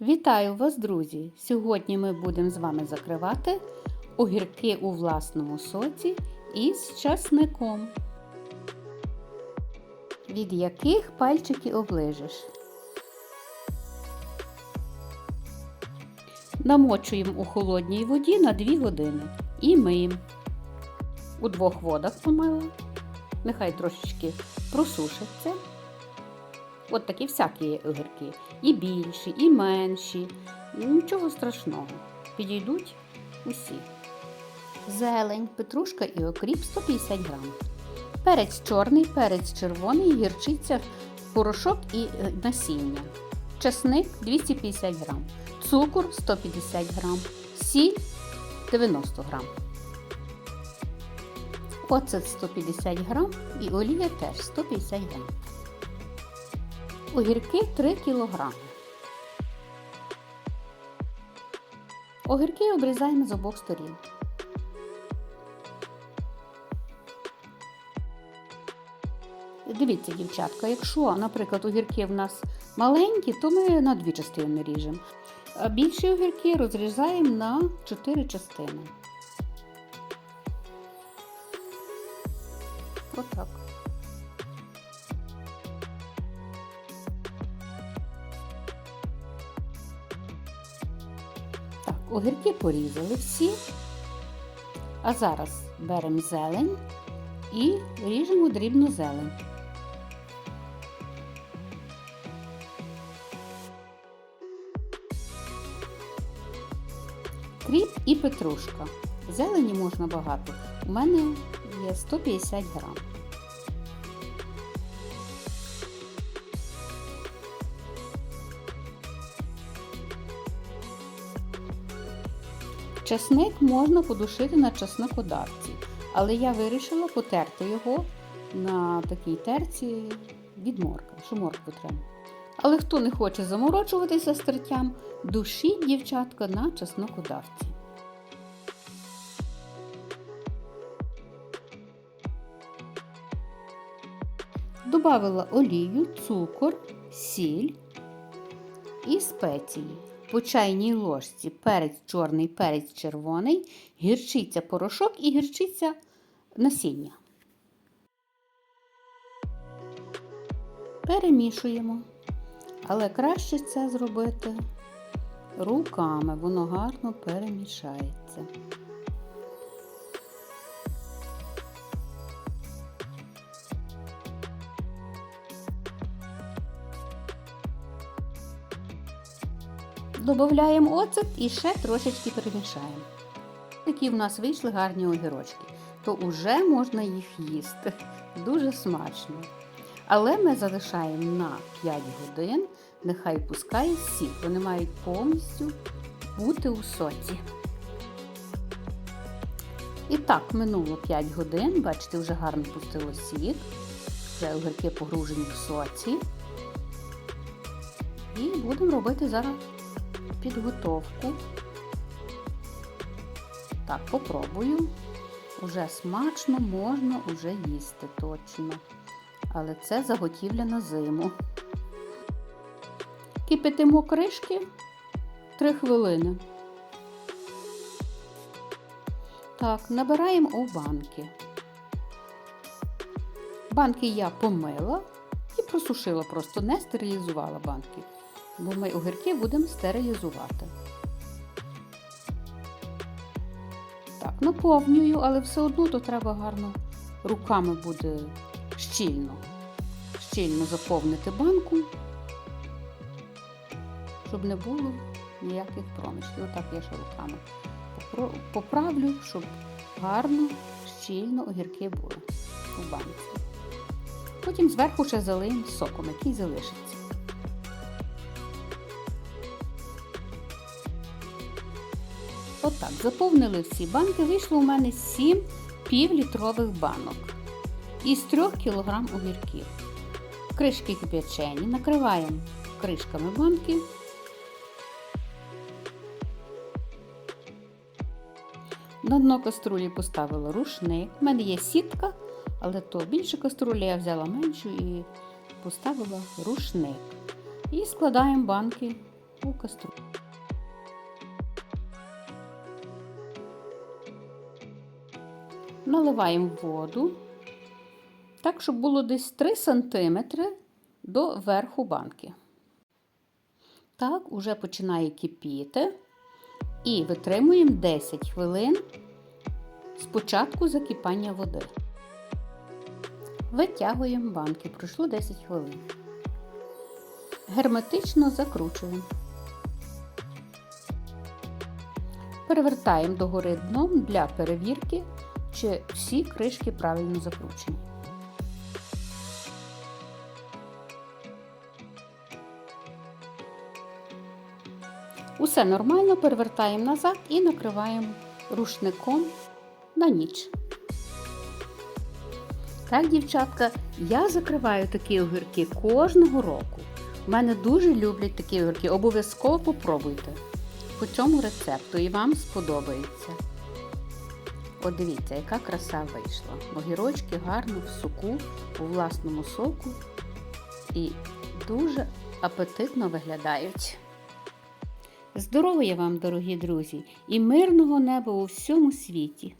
Вітаю вас, друзі! Сьогодні ми будемо з вами закривати огірки у власному соці із часником, від яких пальчики оближеш. Намочуємо у холодній воді на 2 години і миємо. У двох водах помила. Нехай трошечки просушиться. От такі всякі огірки. І більші, і менші. Нічого страшного. Підійдуть усі. Зелень, петрушка і окріп 150 грам. Перець чорний, перець червоний, гірчиця, порошок і е, насіння. Чесник 250 грам. Цукор 150 грам. Сіль 90 грам. Оцет 150 грам і олія теж 150 грам. Огірки 3 кг. Огірки обрізаємо з обох сторін. Дивіться, дівчатка, якщо, наприклад, огірки в нас маленькі, то ми на дві частини ріжемо. А більші огірки розрізаємо на 4 частини. Отак. Огірки порізали всі. А зараз беремо зелень і ріжемо дрібну зелень. Кріп і петрушка. Зелені можна багато. У мене є 150 грам. Часник можна подушити на часникодавці, але я вирішила потерти його на такій терці від моркви, що моркву треба. Але хто не хоче заморочуватися з тертям, душіть дівчатка на чеснокодавці. Добавила олію, цукор, сіль і спеції. По чайній ложці перець чорний, перець червоний, гірчиця порошок і гірчиця насіння. Перемішуємо. Але краще це зробити руками, воно гарно перемішається. Додаємо оцет і ще трошечки перемішаємо. Такі в нас вийшли гарні огірочки, то вже можна їх їсти. Дуже смачно. Але ми залишаємо на 5 годин, нехай пускає сік. Вони мають повністю бути у соці. І так, минуло 5 годин, бачите, вже гарно пустило сік. Вже огірки погружені в соці. І будемо робити зараз підготовку. Так, попробую. Уже смачно можна уже їсти точно. Але це заготівля на зиму. Кипятимо кришки 3 хвилини. Так, набираємо у банки. Банки я помила і просушила просто, не стерилізувала банки бо ми огірки будемо стерилізувати. Так, наповнюю, але все одно то треба гарно руками буде щільно, щільно заповнити банку, щоб не було ніяких проміжків. Отак я ще руками поправлю, щоб гарно, щільно огірки були у банці. Потім зверху ще залиємо соком, який залишиться. Отак, заповнили всі банки, вийшло у мене 7 півлітрових банок із 3 кг огірків. Кришки кип'ячені, накриваємо кришками банки. На дно каструлі поставила рушник. У мене є сітка, але то більше каструлі я взяла меншу і поставила рушник. І складаємо банки у каструлю. Наливаємо воду так, щоб було десь 3 см до верху банки. Так, уже починає кипіти. І витримуємо 10 хвилин спочатку закипання води. Витягуємо банки, пройшло 10 хвилин. Герметично закручуємо. Перевертаємо догори дном для перевірки, чи всі кришки правильно закручені. Усе нормально, перевертаємо назад і накриваємо рушником на ніч. Так, дівчатка, я закриваю такі огірки кожного року. У мене дуже люблять такі огірки. Обов'язково попробуйте по цьому рецепту і вам сподобається. От дивіться, яка краса вийшла. Огірочки гарно в суку, у власному соку і дуже апетитно виглядають. Здоров'я вам, дорогі друзі, і мирного неба у всьому світі!